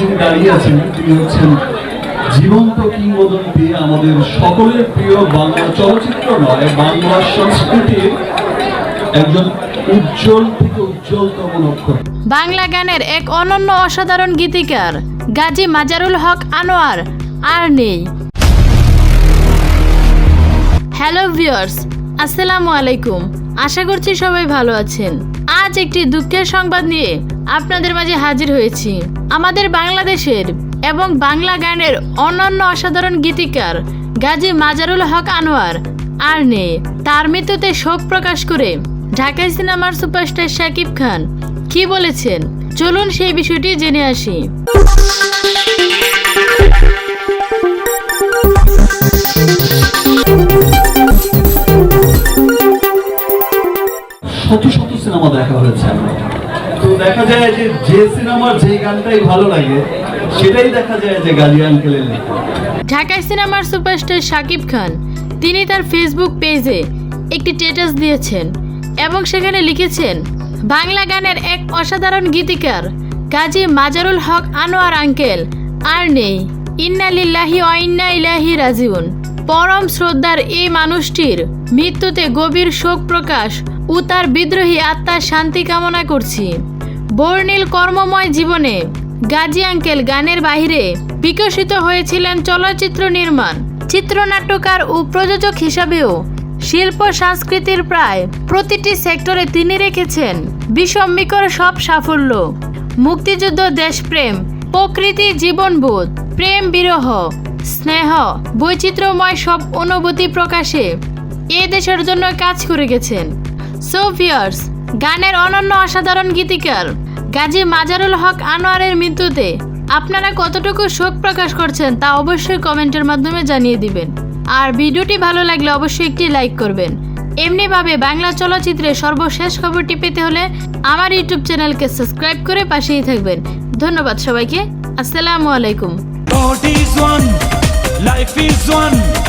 যিনি দাঁড়িয়ে আছেন তিনি হচ্ছেন জীবন্ত কিংবদন্তি আমাদের সকলের প্রিয় বাংলা চলচ্চিত্র নয়, বাংলা সংস্কৃতির একজন উজ্জ্বল থেকে উজ্জ্বলতম নক্ষত্র। বাংলা গানের এক অনন্য অসাধারণ গীতিকার গাজী মাজারুল হক আনোয়ার, আর নেই। হ্যালো ভিউয়ার্স, আসসালামু আলাইকুম। আশা করছি সবাই ভালো আছেন। আজ একটি দুঃখের সংবাদ নিয়ে আপনাদের মাঝে হাজির হয়েছি। আমাদের বাংলাদেশের এবং বাংলা গানের অনন্য অসাধারণ গীতিকার গাজী মাজারুল হক আনোয়ার আর নেই তার মৃত্যুতে শোক প্রকাশ করে ঢাকা সিনেমার সুপারস্টার শাকিব খান কি বলেছেন? চলুন সেই বিষয়টি জেনে আসি। শত শত সিনেমা দেখা হয়েছে। তো দেখা যায় যে যে সিনেমার যে গানটাই ভালো লাগে, সেটাই দেখা যায় যে গাজী আঙ্কেলের ঢাকায় সিনেমার সুপারস্টার শাকিব খান, তিনি তার ফেসবুক পেজে একটি স্ট্যাটাস দিয়েছেন এবং সেখানে লিখেছেন, বাংলা গানের এক অসাধারণ গীতিকার, কাজী মাজারুল হক আনোয়ার আঙ্কেল, আর নেই। ইন্না লিল্লাহি ইন্না ইলাহি রাজিউন। পরম শ্রদ্ধার এই মানুষটির মৃত্যুতে গভীর শোক প্রকাশ ও তার বিদ্রোহী আত্মার শান্তি কামনা করছি। বর্ণিল কর্মময় জীবনে গাজী আঙ্কেল গানের বাইরে বিকশিত হয়েছিলেন চলচ্চিত্র নির্মাণ, চিত্রনাট্যকার ও প্রযোজক হিসাবেও শিল্প সংস্কৃতির প্রায় প্রতিটি সেক্টরে তিনি রেখেছেন বিষম্মিকর সব সাফল্য। মুক্তিযুদ্ধ দেশপ্রেম, প্রকৃতি জীবনবোধ, প্রেম বিরহ স্নেহ, বৈচিত্র্যময় সব অনুভূতি প্রকাশে এ দেশের জন্য কাজ করে গেছেন। সোভিয়ার্স, গানের অনন্য অসাধারণ গীতিকার গাজী মাজারুল হক আনোয়ারের মৃত্যুতে আপনারা কতটুকু শোক প্রকাশ করছেন তা অবশ্যই কমেন্টের মাধ্যমে জানিয়ে দিবেন। আর ভিডিওটি ভালো লাগলে অবশ্যই একটি লাইক করবেন। এমনিভাবে বাংলা চলচ্চিত্রের সর্বশেষ খবরটি পেতে হলে আমার ইউটিউব চ্যানেলকে সাবস্ক্রাইব করে পাশেই থাকবেন। ধন্যবাদ সবাইকে। আসসালামু আলাইকুম। Life is one.